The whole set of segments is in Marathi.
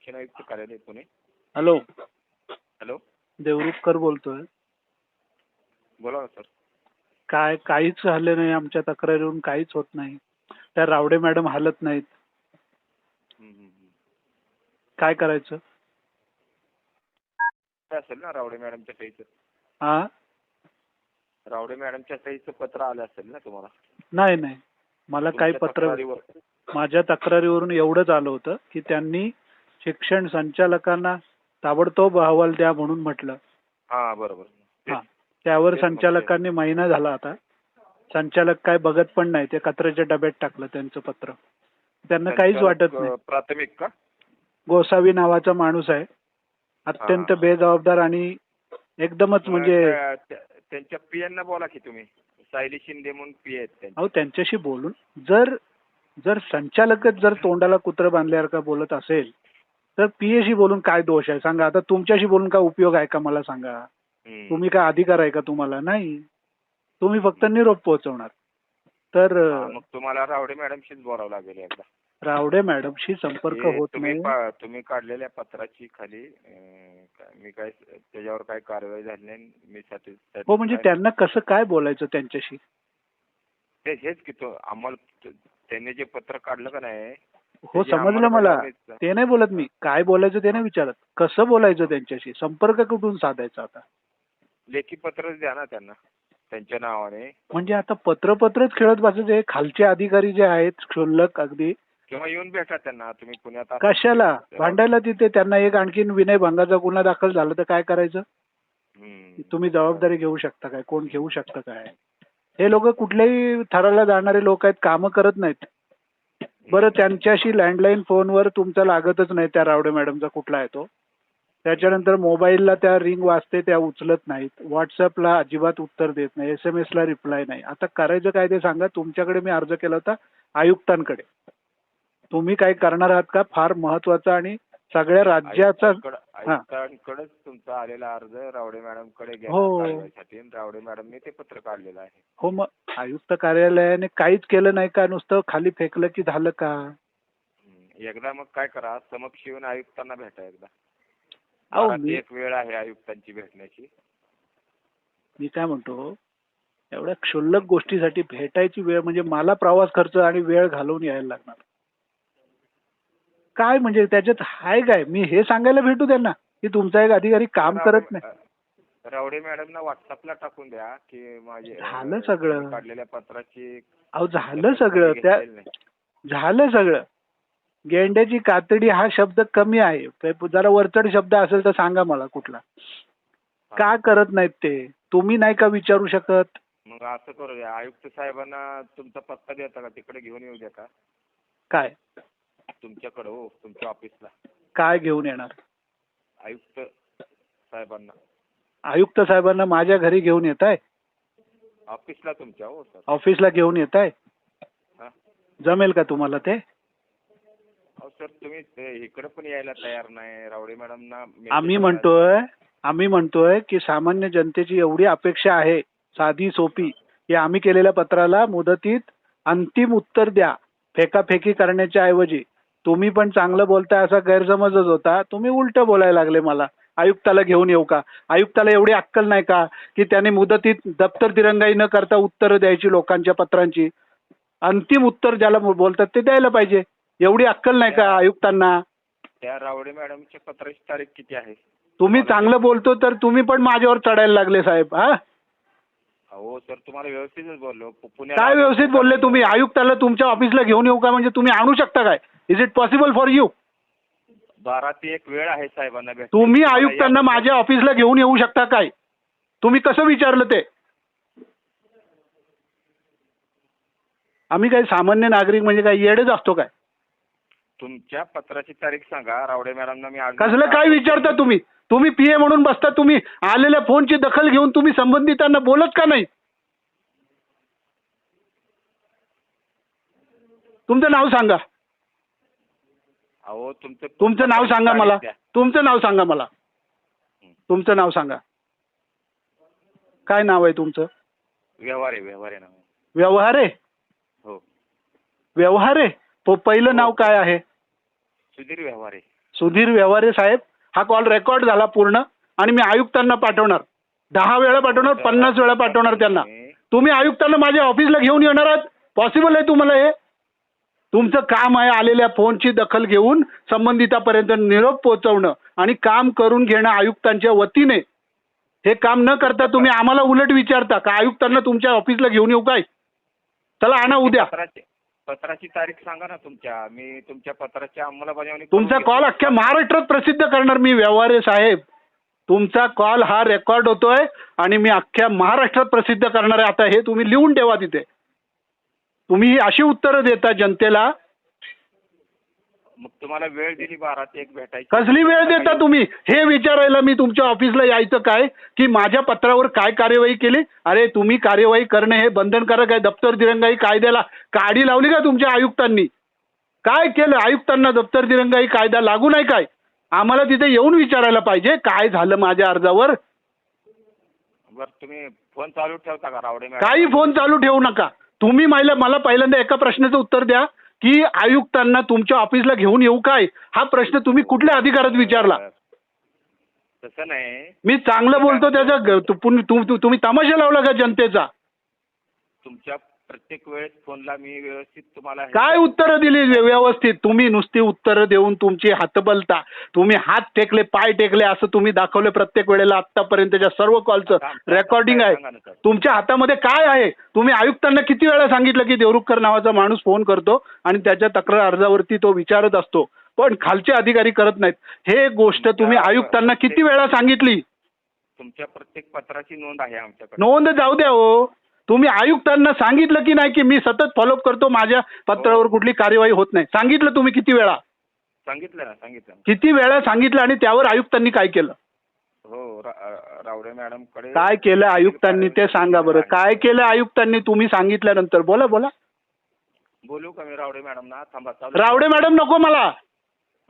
शिक्षण आयुक्त कार्यालय पुणे. हॅलो. हॅलो. देवरुखकर बोलतोय. बोला ना सर. काय काहीच झालं नाही आमच्या तक्रारीवरून काहीच होत नाही. त्या रावडे मॅडम हालत नाहीत. हम्म, हम्म, हम्म. काय करायचं? काय असेल ना रावडे मॅडमच्या सहीचं? हा रावडे मॅडमच्या सहीचं पत्र आलं असेल ना तुम्हाला? नाही नाही. मला काही तुमच्या पत्र तक्रारीवर. माझ्या तक्रारीवरून एवढंच आलं होतं की त्यांनी शिक्षण संचालकांना ताबडतोब अहवाल द्या म्हणून म्हटलं. हा बरोबर. हा त्यावर. संचालकांनी महिना झाला आता. संचालक काय बघत पण नाही ते कचऱ्याच्या डब्यात टाकलं त्यांचं पत्र. त्यांना काहीच वाटत नाही. प्राथमिक का? गोसावी नावाचा माणूस आहे. अत्यंत. बेजबाबदार आणि एकदमच म्हणजे त्यांच्या पीएन बोला की तुम्ही. सायली शिंदे म्हणून पी आहेत अहो त्यांच्याशी बोलून जर जर संचालकच जर तोंडाला कुत्र बांधल्यासारखं बोलत असेल तर पीएशी बोलून काय दोष आहे? सांगा. आता तुमच्याशी बोलून काय उपयोग आहे का मला सांगा. तुम्ही काय अधिकार आहे का तुम्हाला? नाही. तुम्ही फक्त निरोप पोहोचवणार. तर मग तुम्हाला रावडे मॅडमशीच बोलावं लागेल एकदा. रावडे मॅडमशी संपर्क हे होत तुम्ही नाही. तुम्ही काढलेल्या पत्राची खाली मी काय त्याच्यावर काय कारवाई झाली नाही. मी हो म्हणजे त्यांना कसं काय बोलायचं त्यांच्याशी? हेच की तो आम्हाला त्यांनी जे पत्र काढलं का नाही हो समजलं मला. ते नाही बोलत मी. काय बोलायचं ते नाही विचारत. कसं बोलायचं त्यांच्याशी? संपर्क कुठून साधायचा आता? लेखी पत्रच द्या ना त्यांना त्यांच्या नावाने. म्हणजे आता पत्र पत्रच खेळत बसायचे. हे खालचे अधिकारी जे आहेत क्षुल्लक अगदी. किंवा येऊन भेटा त्यांना. तुम्ही पुण्यात. कशाला? भांडायला तिथे त्यांना एक आणखीन विनयभंगाचा गुन्हा दाखल झाला तर काय करायचं. तुम्ही जबाबदारी घेऊ शकता काय? कोण घेऊ शकतं काय? हे लोक कुठल्याही थराला जाणारे लोक आहेत कामं करत नाहीत. बरं त्यांच्याशी लँडलाईन फोनवर तुमचा लागतच नाही त्या रावडे मॅडमचा कुठला आहे तो. त्याच्यानंतर मोबाईलला त्या रिंग वाजते त्या उचलत नाहीत. व्हॉट्सअपला अजिबात उत्तर देत नाही. एस एम एसला रिप्लाय नाही. आता करायचं काय ते सांगा. तुमच्याकडे मी अर्ज केला होता आयुक्तांकडे. तुम्ही काय करणार आहात का? फार महत्त्वाचा आणि सगळ्या राज्याचा हा. आयुक्तांकडेच तुमचा आलेला अर्ज रावडे मॅडमकडे हो. कारवाईसाठी आणि रावडे मॅडमने ते पत्र काढलेलं आहे. हो मग आयुक्त कार्यालयाने काहीच केलं नाही का? नुसतं खाली फेकलं की झालं का. एकदा मग काय करा समक्ष येऊन आयुक्तांना भेटा एकदा. एक वेळ आहे आयुक्तांची भेटण्याची. मी काय म्हणतो एवढ्या क्षुल्लक गोष्टीसाठी भेटायची वेळ म्हणजे मला प्रवास खर्च आणि वेळ घालवून यायला लागणार. काय म्हणजे त्याच्यात हाय काय? मी हे सांगायला भेटू त्यांना की तुमचा एक अधिकारी काम करत नाही. रावडे- मॅडमना व्हॉट्सअपला टाकून द्या की माझे झालं सगळं. काढलेल्या पत्राची अहो झालं सगळं. त्या. झालं सगळं. गेंड्याची कातडी हा शब्द कमी आहे. जरा वरचढ शब्द असेल तर सांगा मला कुठला. का करत नाहीत ते? तुम्ही नाही का विचारू शकत? मग असं करू द्या आयुक्त साहेबांना तुमचा पत्ता देता का? तिकडे घेऊन येऊ द्या का? काय? तुमच्याकडे हो तुमच्या ऑफिसला काय घेऊन येणार? आयुक्त साहेबांना. आयुक्त साहेबांना माझ्या घरी घेऊन येत आहे ऑफिसला तुमच्या हो सर. ऑफिसला घेऊन येत आहे हा. जमेल का तुम्हाला ते? अहो सर तुम्ही ते इकडे पण यायला तयार नाही. रावडे मॅडमना आम्ही म्हणतोय आम्ही म्हणतोय की सामान्य जनतेची एवढी अपेक्षा आहे साधी सोपी की आम्ही केलेल्या पत्राला मुदतीत अंतिम उत्तर द्या फेकाफेकी करण्याच्या ऐवजी. तुम्ही पण चांगलं बोलताय असा गैरसमजच होता. तुम्ही उलट बोलायला लागले मला. आयुक्ताला घेऊन येऊ का? आयुक्ताला एवढी अक्कल नाही का? की त्याने मुदतीत दप्तर दिरंगाई न करता उत्तरं द्यायची लोकांच्या पत्रांची. अंतिम उत्तर ज्याला बोलतात ते द्यायला पाहिजे. एवढी अक्कल नाही का आयुक्तांना? त्या रावडे मॅडमच्या पत्राची तारीख किती आहे? तुम्ही चांगलं बोलतो तर तुम्ही पण माझ्यावर चढायला लागले साहेब हा? हो सर तुम्हाला व्यवस्थितच बोललो. पु- पुण्यात काय व्यवस्थित बोलले तुम्ही? आयुक्ताला तुमच्या ऑफिसला घेऊन येऊ का? म्हणजे तुम्ही आणू शकता काय? Is it possible for you बारा ते एक वेळ आहे साहेबांना भेट तुम्ही आयुक्तांना माझ्या ऑफिसला घेऊन येऊ शकता काय? तुम्ही कसं विचारलं ते? आम्ही काय सामान्य नागरिक म्हणजे काय येडेच असतो काय? तुमच्या पत्राची तारीख सांगा. रावडे मॅडमना मी आज कसलं काय विचारता तुम्ही? तुम्ही पीए म्हणून बसता तुम्ही आलेल्या फोनची दखल घेऊन तुम्ही संबंधितांना बोलत का नाही? तुमचं नाव सांगा. अहो तुमचं तुमचं नाव सांगा मला. द्या. तुमचं नाव सांगा मला. तुमचं नाव सांगा. काय नाव आहे तुमचं? व्यवहार आहे व्यवहार आहे ना. व्यवहार आहे? हो. व्यवहार आहे? प- पहिलं नाव काय आहे? सुधीर व्यवहार. सुधीर व्यवहारे साहेब हा कॉल रेकॉर्ड झाला पूर्ण आणि मी आयुक्तांना पाठवणार. दहा वेळा पाठवणार पन्नास वेळा पाठवणार त्यांना. तुम्ही- तुम्ही आयुक्तांना माझ्या ऑफिसला घेऊन येणार आहात? पॉसिबल आहे तुम्हाला हे? तुमचं काम आहे आलेल्या फोनची दखल घेऊन संबंधितापर्यंत निरोप पोहोचवणं आणि काम करून घेणं आयुक्तांच्या वतीने. हे काम न करता तुम्ही आम्हाला उलट विचारता का आयुक्तांना तुमच्या ऑफिसला घेऊन येऊ काय? चला आणा उद्या. पत्राची पत्राची तारीख सांगा ना तुमच्या. मी तुमच्या पत्राची अंमलबजावणी तुमचा. कॉल अख्ख्या महाराष्ट्रात प्रसिद्ध करणार मी व्यवहारे साहेब. तुमचा कॉल हा रेकॉर्ड होतोय आणि मी अख्ख्या महाराष्ट्रात प्रसिद्ध करणार आहे. आता हे तुम्ही लिहून ठेवा तिथे. तुम्ही ही अशी उत्तरं देता जनतेला मग तुम्हाला वेळ दिली बारा ते एक भेटायची. कसली वेळ देता तुम्ही? हे विचारायला मी तुमच्या ऑफिसला यायचं काय? की माझ्या पत्रावर काय कार्यवाही केली? अरे तुम्ही कार्यवाही करणे हे बंधनकारक आहे. दप्तर दिरंगाई कायद्याला काडी लावली का तुमच्या आयुक्तांनी? काय केलं? आयुक्तांना दप्तर दिरंगाई कायदा लागू नाही काय? आम्हाला तिथे येऊन विचारायला पाहिजे काय झालं माझ्या अर्जावर? बरं तुम्ही फोन चालू ठेवता का रावडे मॅडम? काही फोन चालू ठेवू नका. तुम्ही मला मला पहिल्यांदा एका प्रश्नाचं उत्तर द्या. की आयुक्तांना तुमच्या ऑफिसला घेऊन येऊ काय? हा प्रश्न तुम्ही कुठल्या अधिकारात विचारला? तसं नाही. मी चांगलं बोलतो त्याचा तुम्ही तमाशा लावला का जनतेचा? तुमच्या प्रत्येक वेळेस फोनला मी व्यवस्थित तुम्हाला काय उत्तरं दिली व्य- व्यवस्थित? तुम्ही नुसती उत्तरं देऊन तुमची हातबलता तुम्ही हात टेकले पाय टेकले असं तुम्ही दाखवले प्रत्येक वेळेला आतापर्यंतच्या सर्व कॉलचं रेकॉर्डिंग आहे. तुमच्या हातामध्ये काय आहे? तुम्ही आयुक्तांना किती वेळा सांगितलं की देवरुखकर नावाचा माणूस फोन करतो आणि त्याच्या तक्रार अर्जावरती तो विचारत असतो पण खालचे अधिकारी करत नाहीत. हे गोष्ट तुम्ही आयुक्तांना किती वेळा सांगितली? तुमच्या प्रत्येक पत्राची नोंद आहे आमच्याकडे. नोंद जाऊ द्या हो. तुम्ही आयुक्तांना सांगितलं की नाही की मी सतत फॉलोअप करतो माझ्या पत्रावर कुठली कार्यवाही होत नाही. सांगितलं तुम्ही किती वेळा? सांगितलं ना सांगितलं. किती वेळा सांगितलं आणि त्यावर आयुक्तांनी काय केलं? हो रावडे मॅडमकडे काय केलं आयुक्तांनी? ते सांगा बरं. काय केलं आयुक्तांनी तुम्ही सांगितल्यानंतर? बोला बोला. बोलू का मी रावडे मॅडम ना थांबा रावडे मॅडम नको मला.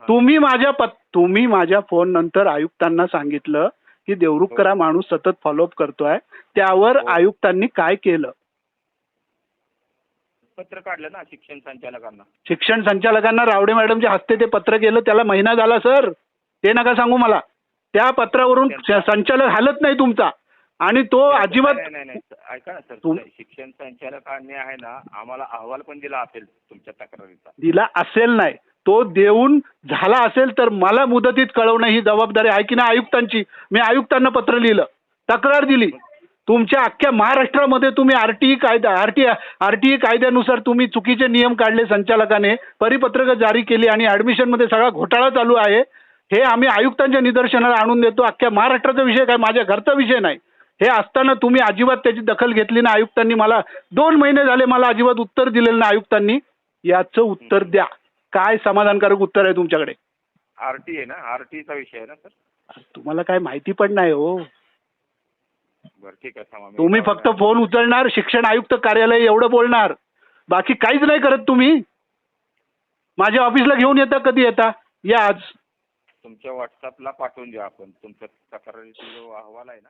तुम्ही माझ्या पत तुम्ही माझ्या फोन नंतर आयुक्तांना सांगितलं की देवरुखकर हा माणूस सतत फॉलोअप करतोय. त्यावर हो. आयुक्तांनी काय केलं? पत्र काढलं ना शिक्षण संचालकांना. शिक्षण संचालकांना रावडे मॅडमच्या हस्ते ते पत्र गेलं त्याला महिना झाला सर. ते नका सांगू मला. त्या पत्रावरून संचालक हालत नाही तुमचा. आणि तो अजिबात नाही नाही नाही. ऐका ना सर तुम- शिक्षण संचालकांनी आहे ना आम्हाला अहवाल पण दिला असेल तुमच्या तक्रारीचा. दिला असेल नाही. तो देऊन झाला असेल तर मला मुदतीत कळवणं ही जबाबदारी आहे की नाही आयुक्तांची? मी आयुक्तांना पत्र लिहिलं. तक्रार दिली. तुमच्या अख्ख्या महाराष्ट्रामध्ये तुम्ही आरटीई कायदा आरटी आरटीई कायद्यानुसार तुम्ही चुकीचे नियम काढले संचालकाने. परिपत्रकं जारी केली आणि ॲडमिशनमध्ये सगळा घोटाळा चालू आहे. हे आम्ही आयुक्तांच्या निदर्शनाला आणून देतो. अख्ख्या महाराष्ट्राचा विषय काय? माझ्या घरचा विषय नाही. हे असताना तुम्ही अजिबात त्याची दखल घेतली ना आयुक्तांनी मला दोन महिने झाले मला अजिबात उत्तर दिलेलं ना आयुक्तांनी. याचं उत्तर द्या. काय समाधानकारक उत्तर आहे तुमच्याकडे? आरटी आहे ना? आरटीचा विषय आहे ना सर? तुम्हाला काय माहिती पण नाही हो. बरं ठीक आहे थांबा मी तुम्ही फक्त फोन उचलणार शिक्षण आयुक्त कार्यालय एवढं बोलणार. बाकी काहीच नाही करत तुम्ही. माझ्या ऑफिसला घेऊन येता कधी येता? या आज. तुमच्या व्हॉट्सअपला पाठवून द्या आपण. तुमच्या तक्रारीचा जो अहवाल आहे ना